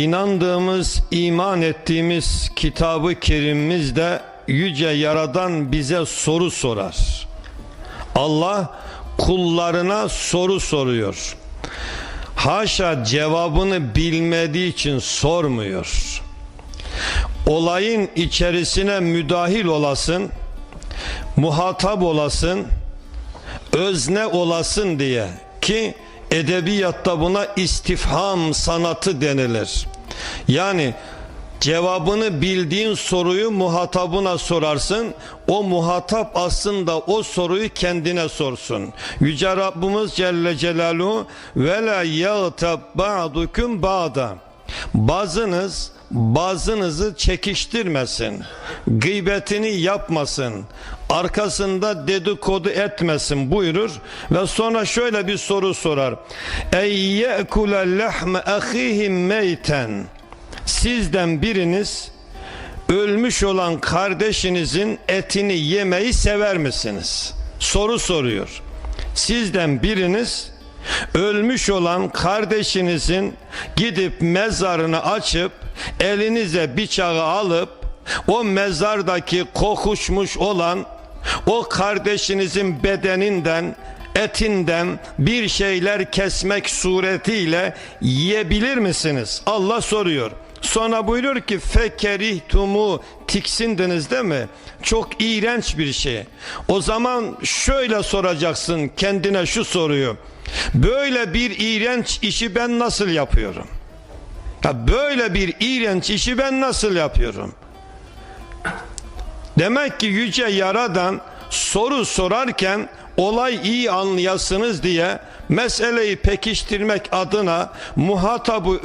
İnandığımız, iman ettiğimiz kitabı kerimimizde yüce yaradan bize soru sorar. Allah kullarına soru soruyor. Haşa cevabını bilmediği için sormuyor. Olayın içerisine müdahil olasın, muhatap olasın, özne olasın diye ki edebiyatta buna istifham sanatı denilir. Yani cevabını bildiğin soruyu muhatabına sorarsın. O muhatap aslında o soruyu kendine sorsun. Yüce Rabbimiz Celle Celaluhu ve la yağtab ba'dukum ba'da. Bazınız bazınızı çekiştirmesin. Gıybetini yapmasın. Arkasında dedikodu etmesin buyurur ve sonra şöyle bir soru sorar. Ey ye'kule lehme ahihim meyten. Sizden biriniz ölmüş olan kardeşinizin etini yemeyi sever misiniz? Soru soruyor. Sizden biriniz ölmüş olan kardeşinizin gidip mezarını açıp elinize bıçağı alıp o mezardaki kokuşmuş olan o kardeşinizin bedeninden etinden bir şeyler kesmek suretiyle yiyebilir misiniz? Allah soruyor. Sonra buyuruyor ki fekerihtumu tiksindiniz değil mi? Çok iğrenç bir şey. O zaman şöyle soracaksın kendine şu soruyu. Böyle bir iğrenç işi ben nasıl yapıyorum? Ya böyle bir iğrenç işi ben nasıl yapıyorum? Demek ki yüce yaradan soru sorarken olay iyi anlayasınız diye meseleyi pekiştirmek adına muhatabı